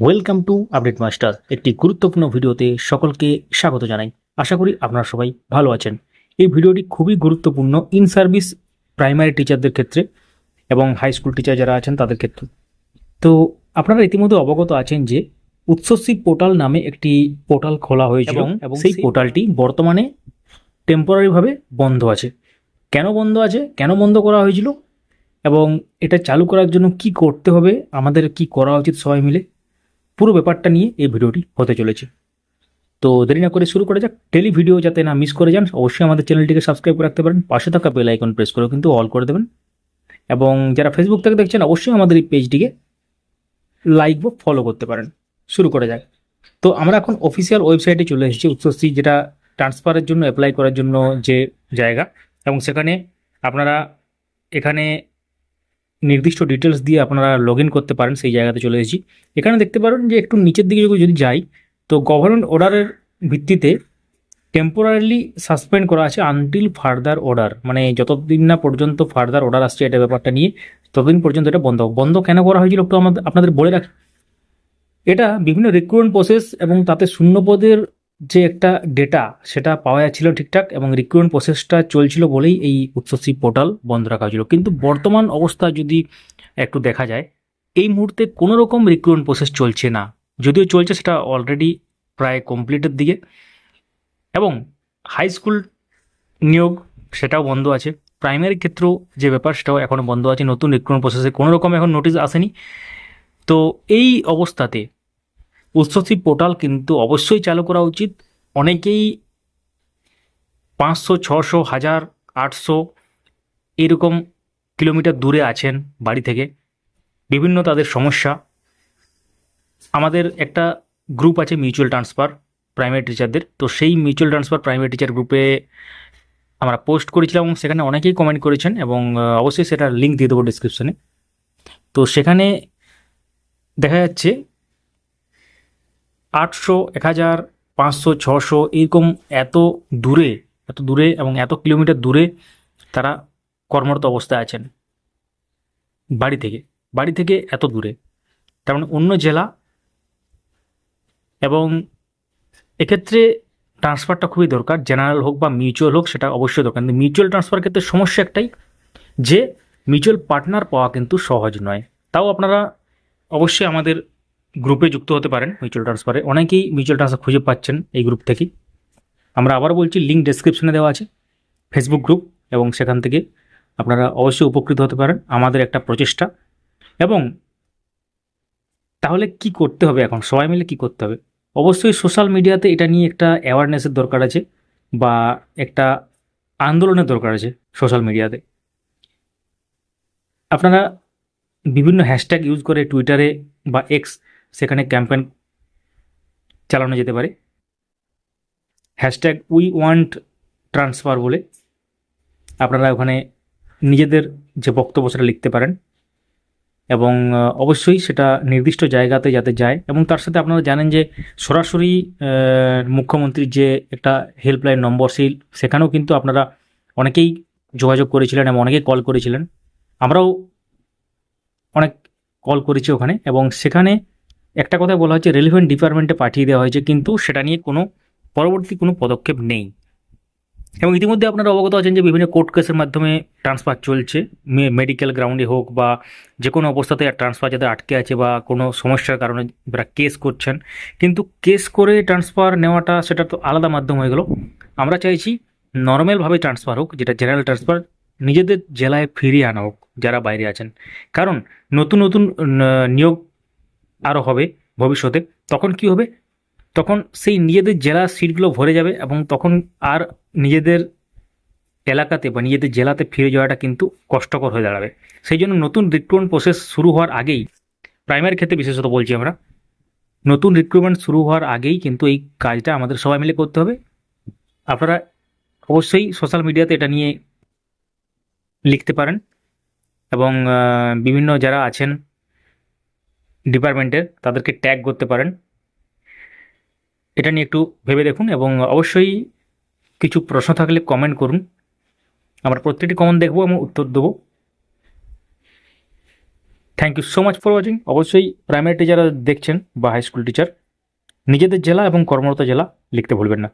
Welcome to update master একটি গুরুত্বপূর্ণ ভিডিওতে সকলকে স্বাগত জানাই। আশা করি আপনারা সবাই ভালো আছেন। এই ভিডিওটি খুবই গুরুত্বপূর্ণ ইন সার্ভিস প্রাইমারি টিচারদের ক্ষেত্রে এবং হাই স্কুল টিচার যারা আছেন তাদের ক্ষেত্রে। তো আপনারা ইতিমধ্যে অবগত আছেন যে উৎসশ্রী পোর্টাল নামে একটি পোর্টাল খোলা হয়েছিল এবং সেই পোর্টালটি বর্তমানে টেম্পোরারিভাবে বন্ধ আছে। কেন বন্ধ আছে? কেন বন্ধ করা হয়েছিল? এবং এটা চালু করার জন্য কি করতে হবে? আমাদের কি করা উচিত সবাই মিলে? পুরো ব্যাপারটা নিয়ে এই ভিডিওটি হতে চলেছে। তো দেরি না করে শুরু করা যাক। ডেলি ভিডিও যাতে না মিস করে যান, অবশ্যই আমাদের চ্যানেলটিকে সাবস্ক্রাইব করে রাখতে পারেন। পাশে থাকা বেল আইকন প্রেস করেও কিন্তু অল করে দেবেন। এবং যারা ফেসবুক থেকে দেখছেন, অবশ্যই আমাদের এই পেজটিকে লাইক বা ফলো করতে পারেন। শুরু করা যাক। তো আমরা এখন অফিসিয়াল ওয়েবসাইটে চলে এসেছি, উৎসশ্রী, যেটা ট্রান্সফারের জন্য অ্যাপ্লাই করার জন্য যে জায়গা। এবং সেখানে আপনারা এখানে নির্দিষ্ট ডিটেলস দিয়ে আপনারা লগ করতে পারেন সেই জায়গাতে চলে এসেছি। এখানে দেখতে পারেন যে একটু নিচের দিকে যদি যাই, তো গভর্নমেন্ট অর্ডারের ভিত্তিতে টেম্পোরারিলি সাসপেন্ড করা আছে আনটিল ফার্দার অর্ডার মানে যতদিন না পর্যন্ত ফার্দার অর্ডার আসছে এটা ব্যাপারটা নিয়ে, ততদিন পর্যন্ত এটা বন্ধ। বন্ধ কেন করা হয়েছিল একটু আমাদের আপনাদের বলে রাখি। এটা বিভিন্ন রিক্রুটমেন্ট প্রসেস এবং তাতে শূন্যপদের যে একটা ডেটা সেটা পাওয়া যাচ্ছিল ঠিকঠাক এবং রিক্রুটমেন্ট প্রসেসটা চলছিল বলেই এই উচ্চশী পোর্টাল বন্ধ রাখা হয়েছিল। কিন্তু বর্তমান অবস্থা যদি একটু দেখা যায়, এই মুহূর্তে কোনো রকম রিক্রুটমেন্ট প্রসেস চলছে না। যদিও চলছে, সেটা অলরেডি প্রায় কমপ্লিটের দিকে। এবং হাই স্কুল নিয়োগ সেটাও বন্ধ আছে। প্রাইমারি ক্ষেত্রেও যে ব্যাপার, সেটাও এখনও বন্ধ আছে। নতুন রিক্রুটমেন্ট প্রসেসে কোনো রকম এখন নোটিশ আসেনি। তো এই অবস্থাতে উৎসবসী পোর্টাল কিন্তু অবশ্যই চালু করা উচিত। অনেকেই পাঁচশো, ছশো, হাজার, আটশো এরকম কিলোমিটার দূরে আছেন বাড়ি থেকে। বিভিন্ন তাদের সমস্যা। আমাদের একটা গ্রুপ আছে মিউচুয়াল ট্রান্সফার, প্রাইমারি টিচারদের। তো সেই মিউচুয়াল ট্রান্সফার, প্রাইমারি টিচার গ্রুপে আমরা পোস্ট করেছিলাম এবং সেখানে অনেকেই কমেন্ট করেছেন এবং অবশ্যই সেটার লিঙ্ক দিয়ে দেবো ডিসক্রিপশনে তো সেখানে দেখা যাচ্ছে আটশো, এক হাজার, পাঁচশো, ছশো এরকম এত দূরে এত দূরে এবং এত কিলোমিটার দূরে তারা কর্মরত অবস্থায় আছেন বাড়ি থেকে। বাড়ি থেকে এত দূরে। তার মানে অন্য জেলা এবং এক্ষেত্রে ট্রান্সফারটা খুবই দরকার, জেনারেল হোক বা মিউচুয়াল হোক সেটা অবশ্যই দরকার। কিন্তু মিউচুয়াল ট্রান্সফার ক্ষেত্রে সমস্যা একটাই যে মিউচুয়াল পার্টনার পাওয়া কিন্তু সহজ নয়। তাও আপনারা অবশ্যই আমাদের গ্রুপে যুক্ত হতে পারেন মিউচুয়াল ট্রান্সফারে অনেকেই মিউচুয়াল ট্রান্সফার খুঁজে পাচ্ছেন এই গ্রুপ থেকেই। আমরা আবার বলছি লিঙ্ক ডেসক্রিপশনে দেওয়া আছে ফেসবুক গ্রুপ এবং সেখান থেকে আপনারা অবশ্যই উপকৃত হতে পারেন আমাদের একটা প্রচেষ্টা। এবং তাহলে কি করতে হবে এখন? সবাই মিলে কি করতে হবে? অবশ্যই সোশ্যাল মিডিয়াতে এটা নিয়ে একটা অ্যাওয়ারনেসের দরকার আছে, বা একটা আন্দোলনের দরকার আছে সোশ্যাল মিডিয়াতে আপনারা বিভিন্ন হ্যাশট্যাগ ইউজ করে টুইটারে বা এক্স সেখানে ক্যাম্পেন চালানো যেতে পারে। হ্যাশট্যাগ উই ওয়ান্ট ট্রান্সফার বলে আপনারা ওখানে নিজেদের যে বক্তব্য সেটা লিখতে পারেন এবং অবশ্যই সেটা নির্দিষ্ট জায়গাতে যাতে যায় এবং তার সাথে আপনারা জানেন যে সরাসরি মুখ্যমন্ত্রীর যে একটা হেল্পলাইন নম্বর সেই সেখানেও কিন্তু আপনারা অনেকেই যোগাযোগ করেছিলেন এবং অনেকেই কল করেছিলেন। আমরাও অনেক কল করেছি ওখানে এবং সেখানে একটা কথা বলা হয়েছে রেলিভেন্ট ডিপার্টমেন্টে পাঠিয়ে দেওয়া হয়েছে, কিন্তু সেটা নিয়ে কোনো, পরবর্তী কোনো পদক্ষেপ নেই। এবং ইতিমধ্যে আপনারা অবগত আছেন যে বিভিন্ন কোর্ট কেসের মাধ্যমে ট্রান্সফার চলছে। মেডিকেল গ্রাউন্ডে হোক বা যে কোনো অবস্থাতে ট্রান্সফার যাদের আটকে আছে বা কোনো সমস্যার কারণে যারা কেস করছেন। কিন্তু কেস করে ট্রান্সফার নেওয়াটা সেটা তো আলাদা মাধ্যম হয়ে গেল। আমরা চাইছি নর্মালভাবে ট্রান্সফার হোক, যেটা জেনারেল ট্রান্সফার নিজেদের জেলায় ফিরিয়ে আনা হোক, যারা বাইরে আছেন। কারণ নতুন নতুন নিয়োগ আরও হবে ভবিষ্যতে, তখন কি হবে? তখন সেই নিজেদের জেলা সিটগুলো ভরে যাবে এবং তখন আর নিজেদের এলাকাতে বা নিজেদের জেলাতে ফিরে যাওয়াটা কিন্তু কষ্টকর হয়ে দাঁড়াবে। সেই জন্য নতুন রিক্রুটমেন্ট প্রসেস শুরু হওয়ার আগেই প্রাইমারি ক্ষেত্রে বিশেষত বলছি আমরা, নতুন রিক্রুটমেন্ট শুরু হওয়ার আগেই কিন্তু এই কাজটা আমাদের সবাই মিলে করতে হবে। আপনারা অবশ্যই সোশ্যাল মিডিয়াতে এটা নিয়ে লিখতে পারেন এবং বিভিন্ন যারা আছেন ডিপার্টমেন্টের তাদেরকে ট্যাগ করতে পারেন। এটা নিয়ে একটু ভেবে দেখুন এবং অবশ্যই কিছু প্রশ্ন থাকলে কমেন্ট করুন। আমরা প্রত্যেকটি কমেন্ট দেখব এবং উত্তর দেবো। Thank you so much for watching অবশ্যই প্রাইমারি টিচার দেখছেন বা হাই স্কুল টিচার নিজেদের জেলা এবং কর্মরত জেলা লিখতে ভুলবেন না।